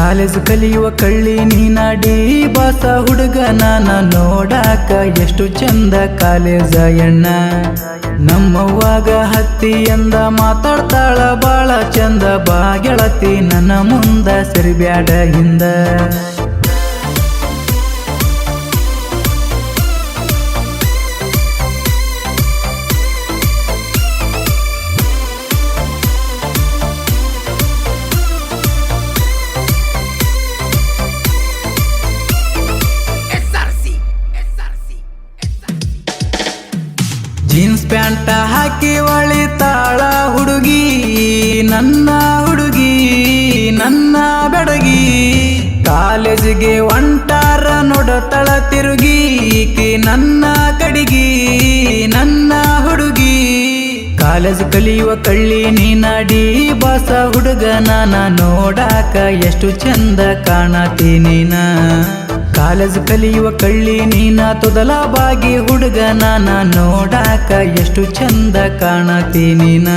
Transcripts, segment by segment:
College ಕಲಿಯುವ ಕಳ್ಳಿ ನೀನಾಡಿ, ಬಾಸ ಹುಡುಗ ನಾನ ನೋಡಾಕ ಎಷ್ಟು ಚಂದ ಕಾಲೇಜ ಎಣ್ಣ ಹತ್ತಿ ಎಂದ ಮಾತಾಡ್ತಾಳ ಬಾಳ ಚಂದ ಬಾ ಗೆಳತಿ ನನ್ನ ಮುಂದ ಸರಿಬ್ಯಾಡ ಹಿಂದ. ಜೀನ್ಸ್ ಪ್ಯಾಂಟ ಹಾಕಿ ಒಳಿತಾಳ ಹುಡುಗಿ, ನನ್ನ ಹುಡುಗಿ, ನನ್ನ ಬೆಡಗಿ. ಕಾಲೇಜಿಗೆ ಒಂಟಾರ ನೋಡತಳ ತಿರುಗಿ, ಈಕೆ ನನ್ನ ಕಡಿಗಿ, ನನ್ನ ಹುಡುಗಿ. ಕಾಲೇಜ್ ಕಲಿಯುವ ಕಳ್ಳಿ ನೀನಾಡಿ, ಬಾಸ ಹುಡುಗನ ನೋಡಾಕ ಎಷ್ಟು ಚಂದ ಕಾಣತೀನಿ ನೀನ ಕಾಲೇಜ್ ಕಲಿಯುವ ಕಳ್ಳಿ ನೀನ ತೊದಲ ಬಾಗಿ ಹುಡುಗ ನಾನ ನೋಡಾಕ ಎಷ್ಟು ಚಂದ ಕಾಣತಿ ನೀನ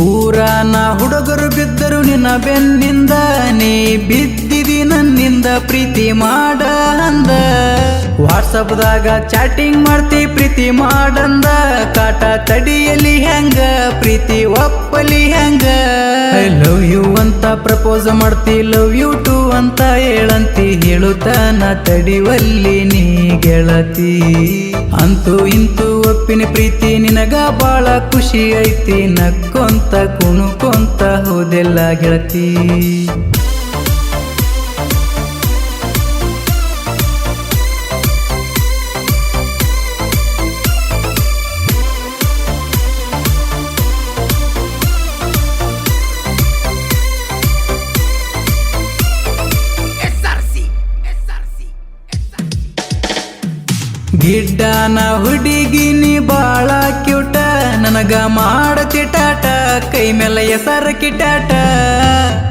ಊರಾನ ಹುಡುಗರು ಬಿದ್ದರು ನಿನ್ನ ಬೆನ್ನಿಂದ ನೀ ಬಿದ್ದಿದಿ ನನ್ನಿಂದ ಪ್ರೀತಿ ಮಾಡ ಅಂದ. ವಾಟ್ಸಪ್ದಾಗ ಚಾಟಿಂಗ್ ಮಾಡ್ತಿ ಪ್ರೀತಿ ಮಾಡಂದ. ಕಾಟ ತಡಿಯಲಿ ಹೆಂಗ ಪ್ರೀತಿ ಒಪ್ಪಲಿ ಹೆಂಗ. ಲವ್ ಯು ಅಂತ ಪ್ರಪೋಸ್ ಮಾಡ್ತಿ ಲವ್ ಯು ಹೇಳಂತಿ ತಡಿವಲ್ಲಿ ನೀ ಗೆಳತಿ. ಅಂತೂ ಇಂತೂ ಒಪ್ಪಿನ ಪ್ರೀತಿ, ನಿನಗ ಬಾಳ ಖುಷಿ ಐತಿ. ನಕ್ಕೊಂತ, ಕುಣುಕೊಂತ ಹೋದೆಲ್ಲ ಗೆಳತಿ. ಗಿಡ್ಡನ ಹುಡುಗಿನಿ ಬಾಳ ಕ್ಯೂಟ ನನಗ ಮಾಡತಿಟ ಕೈ ಮೇಲೆ ಎಸರ ಕಿಟಾಟ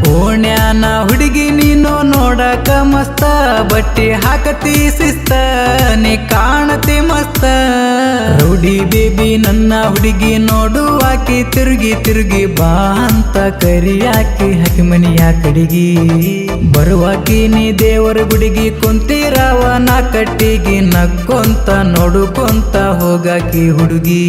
ಓಣ್ಯಾನ ಹುಡುಗಿ ನೀನು ನೋಡಕ ಮಸ್ತ. ಬಟ್ಟೆ ಹಾಕತಿ ಸಿಸ್ತ ನೀ ಕಾಣತಿ ಮಸ್ತ. ರೌಡಿ ಬೇಬಿ ನನ್ನ ಹುಡುಗಿ ನೋಡು, ಆಕಿ ತಿರುಗಿ ತಿರುಗಿ ಬಾ ಅಂತ ಕರಿಯಾಕಿ ಹಾಕಿ ಮನಿಯ ಕಡಿಗಿ. ಬರುವಾಕಿ ನೀ ದೇವರ ಗುಡಿಗಿ ಕುಂತಿರಾವ ನಾ ಕಟ್ಟಿಗಿ ನಕ್ಕೊಂತ ನೋಡುಕೊಂತ ಹೋಗಾಕಿ ಹುಡುಗಿ.